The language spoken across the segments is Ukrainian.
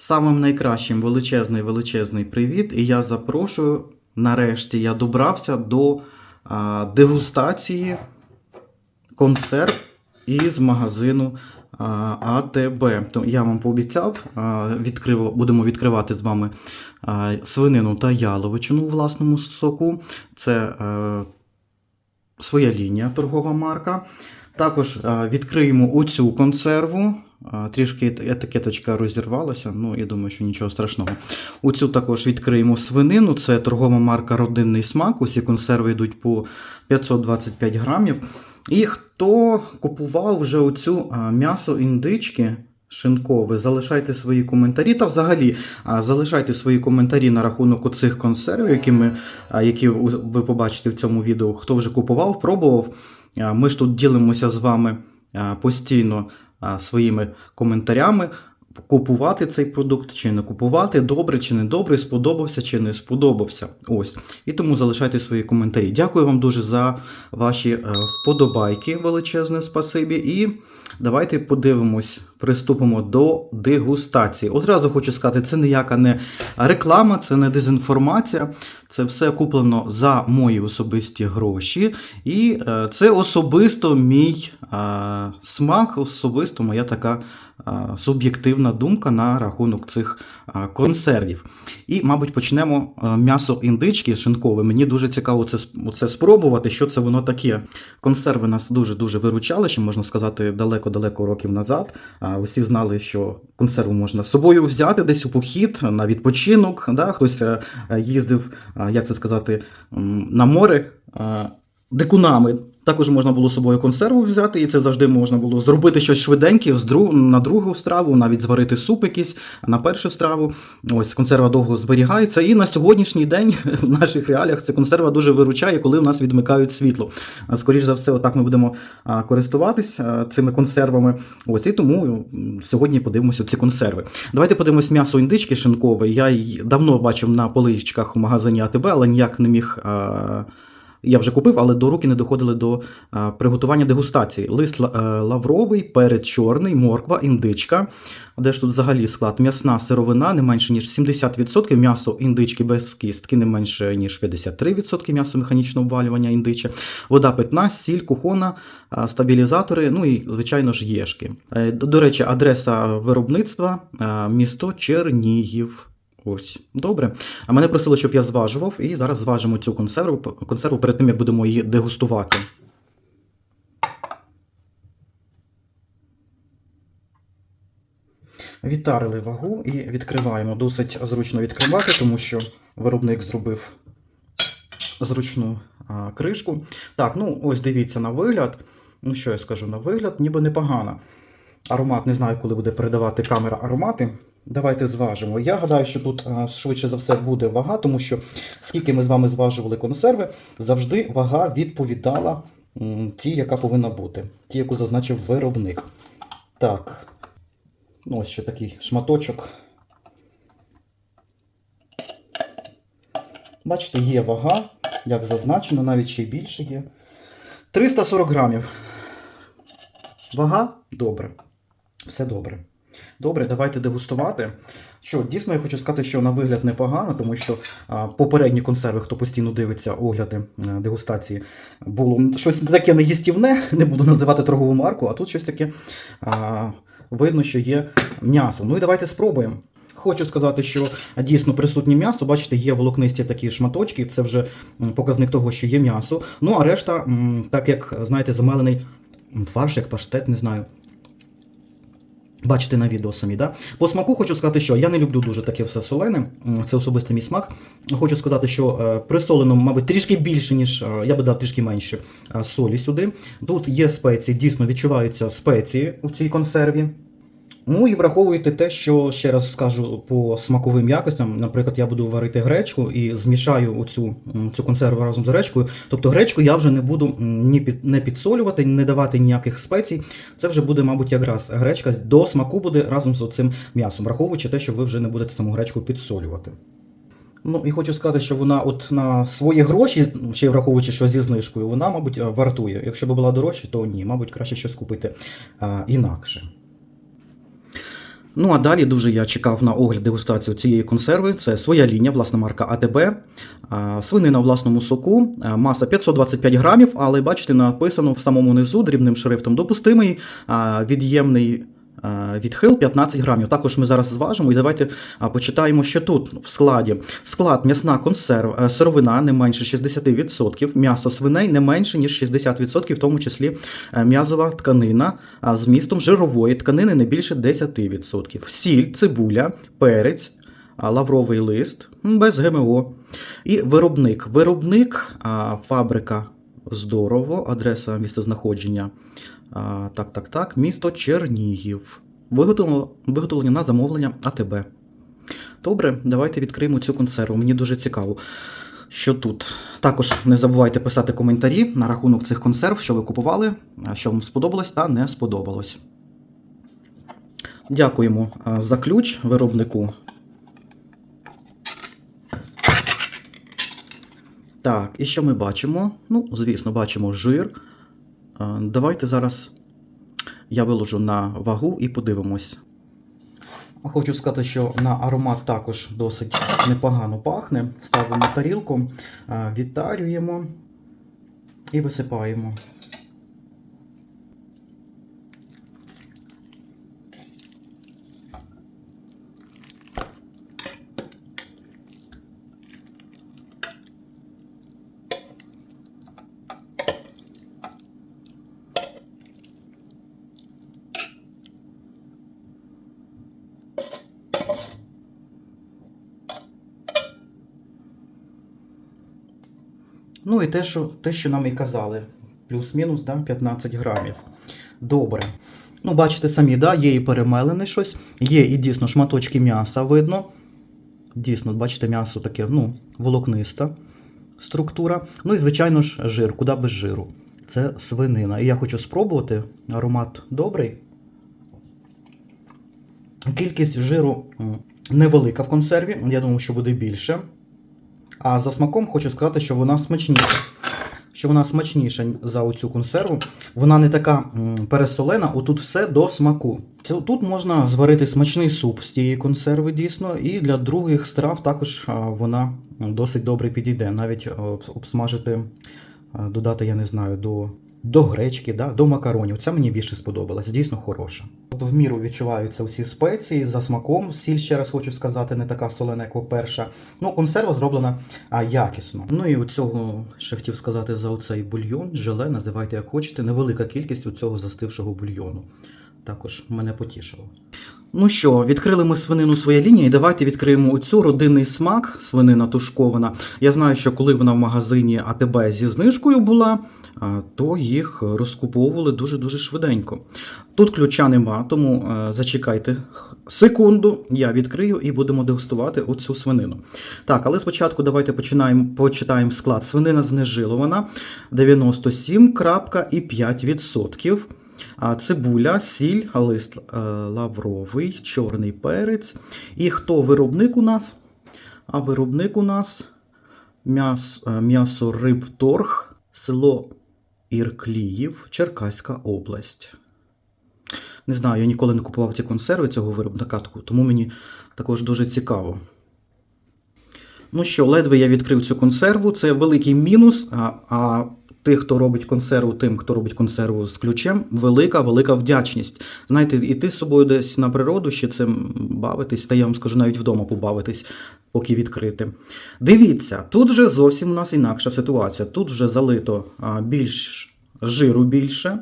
Самим найкращим величезний величезний привіт. І я запрошую. Нарешті я добрався до а, дегустації консерв із магазину а, АТБ. То я вам пообіцяв, а, відкрив, будемо відкривати з вами а, свинину та яловичину у власному соку. Це е, своя лінія торгова марка. Також е, відкриємо оцю консерву. Е, Трішки етикеточка розірвалася, ну я думаю, що нічого страшного. Оцю також відкриємо свинину. Це торгова марка Родинний смак. Усі консерви йдуть по 525 грамів. І хто купував вже оцю е, м'ясо індички шинкове, залишайте свої коментарі. Та взагалі залишайте свої коментарі на рахунок оцих консервів, які, ми, які ви побачите в цьому відео. Хто вже купував, пробував. Ми ж тут ділимося з вами постійно своїми коментарями. Купувати цей продукт чи не купувати, добре чи не добре, сподобався чи не сподобався. Ось. І тому залишайте свої коментарі. Дякую вам дуже за ваші е, вподобайки, величезне спасибі. І давайте подивимось, приступимо до дегустації. Одразу хочу сказати, це ніяка не реклама, це не дезінформація. Це все куплено за мої особисті гроші. І е, це особисто мій е, смак, особисто моя така суб'єктивна думка на рахунок цих е, консервів. І, мабуть, почнемо е, м'ясо індички шинкове. Мені дуже цікаво це, це спробувати, що це воно таке. Консерви нас дуже-дуже виручали, ще можна сказати, далеко-далеко років назад. А, Всі знали, що консерву можна з собою взяти десь у похід, на відпочинок. Да? Хтось е, е, їздив, як це сказати, на море е, дикунами. Також можна було з собою консерву взяти, і це завжди можна було зробити щось швиденьке на другу страву, навіть зварити суп якийсь на першу страву. Ось консерва довго зберігається. І на сьогоднішній день в наших реаліях ця консерва дуже виручає, коли у нас відмикають світло. А, Скоріш за все, отак ми будемо користуватись цими консервами. Ось і тому сьогодні подивимося ці консерви. Давайте подивимось м'ясо індички шинкове. Я її давно бачив на поличках у магазині АТБ, але ніяк не міг. Я вже купив, але до руки не доходили до а, приготування дегустації. Лист е, лавровий, перець чорний, морква, індичка. Де ж тут взагалі склад? М'ясна сировина не менше ніж 70%, м'ясо індички без кістки не менше ніж 53%, м'ясо механічного обвалювання індиче, вода питна, сіль, кухона, стабілізатори, ну і, звичайно ж, єшки. Е, до речі, адреса виробництва місто Чернігів. Ось, добре. А мене просили, щоб я зважував, і зараз зважимо цю консерву, консерву перед тим, як будемо її дегустувати. Відтарили вагу і відкриваємо. Досить зручно відкривати, тому що виробник зробив зручну а, кришку. Так, ну ось дивіться на вигляд. Ну, що я скажу, на вигляд, ніби непогано. Аромат, не знаю, коли буде передавати камера аромати. Давайте зважимо. Я гадаю, що тут швидше за все буде вага, тому що скільки ми з вами зважували консерви, завжди вага відповідала тій, яка повинна бути, ті, яку зазначив виробник. Так. Ну, ось ще такий шматочок. Бачите, є вага, як зазначено, навіть ще й більше є. 340 грамів. Вага? Добре. Все добре. Добре, давайте дегустувати. Що, дійсно, я хочу сказати, що на вигляд непогано, тому що попередні консерви, хто постійно дивиться огляди а, дегустації, було щось таке неїстівне, не буду називати торгову марку, а тут щось таке а, видно, що є м'ясо. Ну і давайте спробуємо. Хочу сказати, що дійсно присутнє м'ясо. Бачите, є волокнисті такі шматочки, це вже показник того, що є м'ясо. Ну а решта, так як знаєте, замелений фарш, як паштет, не знаю. Бачите на відео самі, да? По смаку хочу сказати, що я не люблю дуже таке все солене. Це особистий мій смак. Хочу сказати, що е, присолено, мабуть, трішки більше, ніж е, я би дав трішки менше е, солі сюди. Тут є спеції, дійсно відчуваються спеції у цій консерві. Ну і враховуйте те, що ще раз скажу по смаковим якостям. Наприклад, я буду варити гречку і змішаю оцю, цю консерву разом з гречкою. Тобто гречку я вже не буду ні під, не підсолювати, не давати ніяких спецій. Це вже буде, мабуть, якраз гречка до смаку буде разом з цим м'ясом, враховуючи те, що ви вже не будете саму гречку підсолювати. Ну і хочу сказати, що вона от на свої гроші, ще враховуючи, що зі знижкою, вона, мабуть, е, вартує. Якщо б була дорожча, то ні, мабуть, краще щось купити а, інакше. Ну а далі дуже я чекав на огляд дегустацію цієї консерви. Це своя лінія, власна марка АТБ. Свинина в власному соку, маса 525 грамів, але бачите, написано в самому низу дрібним шрифтом допустимий від'ємний. А, Відхил 15 грамів. Також ми зараз зважимо і давайте почитаємо, що тут в складі. Склад м'ясна консерв, е, сировина не менше 60%, м'ясо свиней не менше, ніж 60%, в тому числі е, м'язова тканина з містом жирової тканини не більше 10%. Сіль, цибуля, перець, лавровий лист без ГМО. І виробник. Виробник, фабрика Здорово, адреса місцезнаходження. А, так, так, так, місто Чернігів. Виготовлено, виготовлення на замовлення АТБ. Добре, давайте відкриємо цю консерву. Мені дуже цікаво, що тут. Також не забувайте писати коментарі на рахунок цих консерв, що ви купували, що вам сподобалось та не сподобалось. Дякуємо за ключ виробнику. Так, і що ми бачимо? Ну, звісно, бачимо жир. А, Давайте зараз я виложу на вагу і подивимось. Хочу сказати, що на аромат також досить непогано пахне. Ставимо тарілку, відтарюємо і висипаємо. І те, що, те, що нам і казали. Плюс-мінус да, 15 грамів. Добре. Ну, бачите самі, да, є і перемелене щось, є і дійсно шматочки м'яса видно. Дійсно, бачите, м'ясо таке, ну, волокниста структура. Ну і, звичайно ж, жир, куди без жиру. Це свинина. І я хочу спробувати. Аромат добрий. Кількість жиру невелика в консерві. Я думаю, що буде більше. А за смаком хочу сказати, що вона смачніша. Що вона смачніша за оцю консерву. Вона не така пересолена, отут все до смаку. Тут можна зварити смачний суп з тієї консерви, дійсно, і для других страв також вона досить добре підійде. Навіть обсмажити, додати, я не знаю, до, до гречки, да, до макаронів. Це мені більше сподобалось, дійсно хороша. От в міру відчуваються всі спеції за смаком. Сіль, ще раз хочу сказати, не така солена, як перша. Ну, консерва зроблена а, якісно. Ну і у цього ще хотів сказати за оцей бульйон, желе, називайте як хочете. Невелика кількість у цього застившого бульйону. Також мене потішило. Ну що, відкрили ми свинину своє лінії. Давайте відкриємо оцю родинний смак, свинина тушкована. Я знаю, що коли вона в магазині АТБ зі знижкою була, то їх розкуповували дуже-дуже швиденько. Тут ключа нема, тому е, зачекайте секунду, я відкрию і будемо дегустувати оцю свинину. Так, але спочатку давайте починаємо, почитаємо склад. Свинина знежилована 97,5%. Цибуля, сіль, лист е, лавровий, чорний перець. І хто виробник у нас? А виробник у нас е, м'ясо Рибторг, село Іркліїв, Черкаська область. Не знаю, я ніколи не купував ці консерви цього виробника, тому мені також дуже цікаво. Ну що, ледве я відкрив цю консерву. Це великий мінус. А, а тих, хто робить консерву, тим, хто робить консерву з ключем, велика, велика вдячність. Знаєте, іти з собою десь на природу, ще цим бавитись, та я вам скажу, навіть вдома побавитись, поки відкрити. Дивіться, тут вже зовсім у нас інакша ситуація. Тут вже залито більш жиру більше.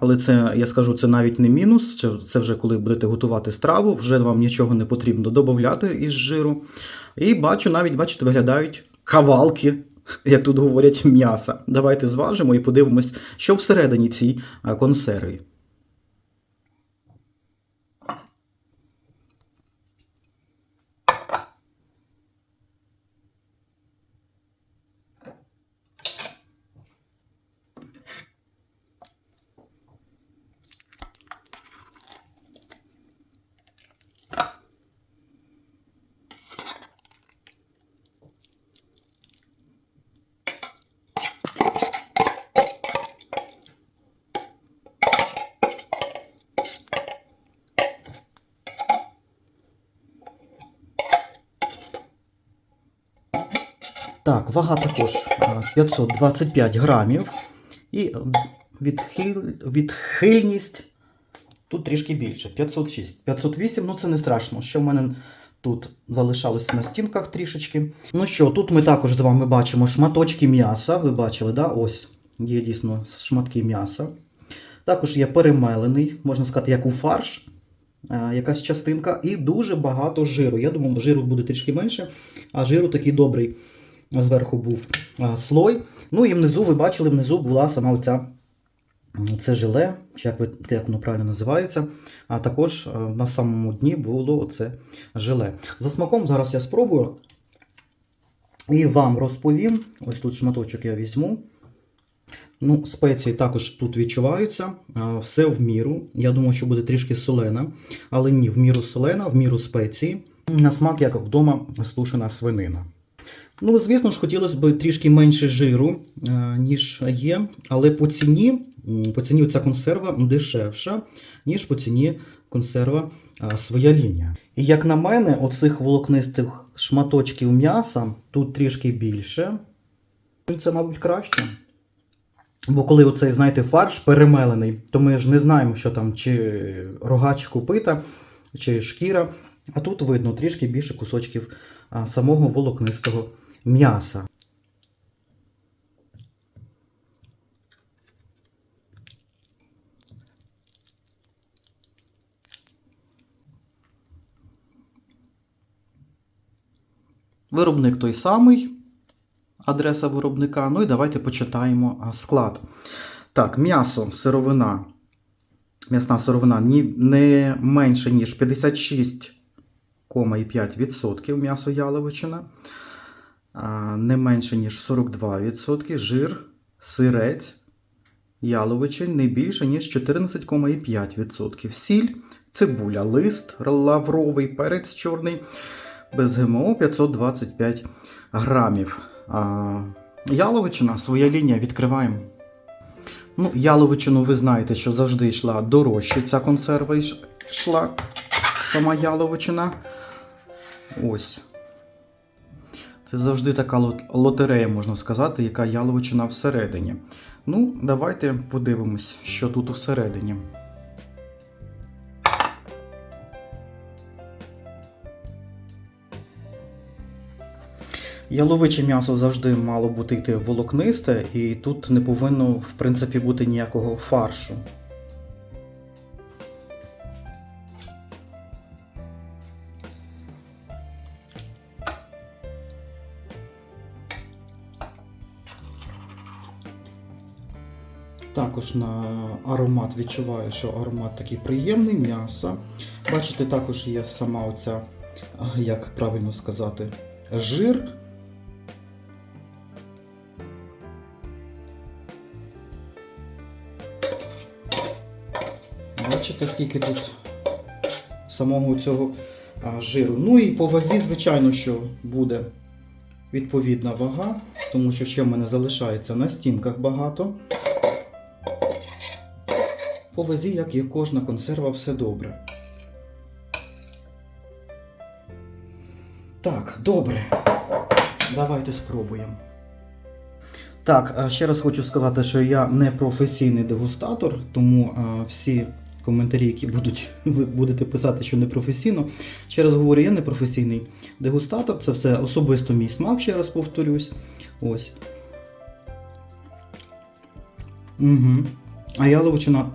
Але це, я скажу, це навіть не мінус. Це, вже коли будете готувати страву, вже вам нічого не потрібно додати із жиру. І бачу, навіть, бачите, виглядають кавалки, як тут говорять, м'яса. Давайте зважимо і подивимось, що всередині цій консерві. Так, вага також 525 грамів. І відхил... відхильність тут трішки більше. 506. 508, ну це не страшно. Ще в мене тут залишалося на стінках трішечки. Ну що, тут ми також з вами бачимо шматочки м'яса. Ви бачили, да? Ось є дійсно шматки м'яса. Також є перемелений, можна сказати, як у фарш. е, Якась частинка, і дуже багато жиру. Я думав, жиру буде трішки менше, а жиру такий добрий зверху був слой. Ну і внизу, ви бачили, внизу була сама оця це желе, чи як, ви, як воно правильно називається. А також на самому дні було оце желе. За смаком зараз я спробую і вам розповім. Ось тут шматочок я візьму. Ну, спеції також тут відчуваються, все в міру. Я думаю, що буде трішки солена, але ні, в міру солена, в міру спеції. На смак, як вдома, стушена свинина. Ну, звісно ж, хотілося б трішки менше жиру, е, ніж є, але по ціні, по ціні ця консерва дешевша, ніж по ціні консерва своя лінія. І як на мене, оцих волокнистих шматочків м'яса тут трішки більше. Це, мабуть, краще. Бо коли оцей, знаєте, фарш перемелений, то ми ж не знаємо, що там, чи рога, чи чи шкіра. А тут видно трішки більше кусочків самого волокнистого м'яса. Виробник той самий, адреса виробника. Ну і давайте почитаємо склад. Так, м'ясо, сировина. М'ясна сировина не менше, ніж 56,5% м'ясо яловичина, не менше, ніж 42%, жир, сирець, яловичин не більше, ніж 14,5%. Сіль, цибуля, лист лавровий, перець чорний, без ГМО 525 грамів. Яловичина, своя лінія, відкриваємо. Ну, яловичину ви знаєте, що завжди йшла дорожче. Ця консерва йш- йшла сама яловичина. Ось. Це завжди така лот- лотерея, можна сказати, яка яловичина всередині. Ну, давайте подивимось, що тут всередині. Яловиче м'ясо завжди мало бути волокнисте, і тут не повинно, в принципі, бути ніякого фаршу. Також на аромат відчуваю, що аромат такий приємний, м'яса. Бачите, також є сама оця, як правильно сказати, жир. Бачите, скільки тут самого цього жиру. Ну і по вазі, звичайно, що буде відповідна вага, тому що ще в мене залишається на стінках багато. По вазі, як і кожна консерва, все добре. Так, добре. Давайте спробуємо. Так, ще раз хочу сказати, що я не професійний дегустатор, тому а, всі коментарі, які будуть, ви будете писати, що не професійно. Ще раз говорю, я не професійний дегустатор, це все особисто мій смак, ще раз повторюсь. Ось. Угу. А яловичина м,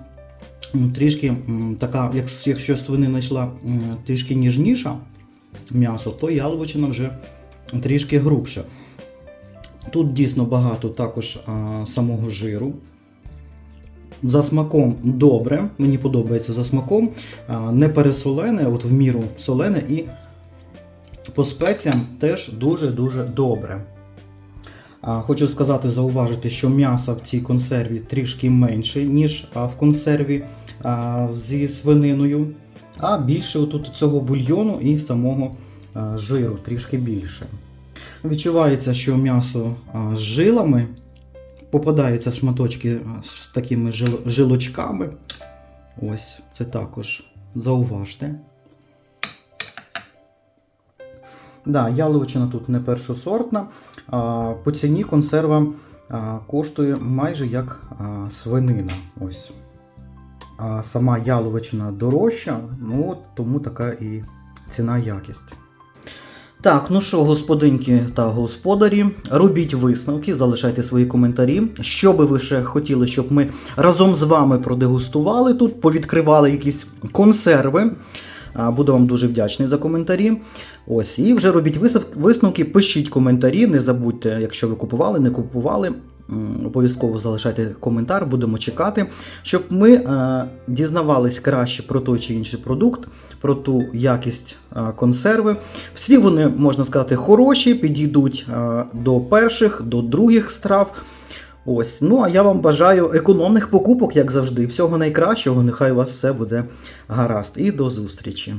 трішки така, як, якщо свинина йшла трішки ніжніша м'ясо, то яловичина вже трішки грубша. Тут дійсно багато також а, самого жиру. За смаком добре, мені подобається за смаком. А, не пересолене, от в міру солене і по спеціям теж дуже-дуже добре. Хочу сказати, зауважити, що м'яса в цій консерві трішки менше, ніж в консерві зі свининою, а більше отут цього бульйону і самого жиру трішки більше. Відчувається, що м'ясо з жилами, попадаються шматочки з такими жил- жилочками. Ось, це також зауважте. Да, яловичина тут не першосортна. По ціні консерва коштує майже як свинина. Ось. Сама яловичина дорожча, ну тому така і ціна якість. Так, ну що, господинки та господарі, робіть висновки, залишайте свої коментарі. Що би ви ще хотіли, щоб ми разом з вами продегустували тут, повідкривали якісь консерви. Буду вам дуже вдячний за коментарі. Ось, і вже робіть висновки, пишіть коментарі. Не забудьте, якщо ви купували, не купували. Обов'язково залишайте коментар, будемо чекати, щоб ми е, дізнавались краще про той чи інший продукт, про ту якість е, консерви. Всі вони, можна сказати, хороші, підійдуть е, до перших, до других страв. Ось, ну а я вам бажаю економних покупок, як завжди. Всього найкращого. Нехай у вас все буде гаразд. І до зустрічі.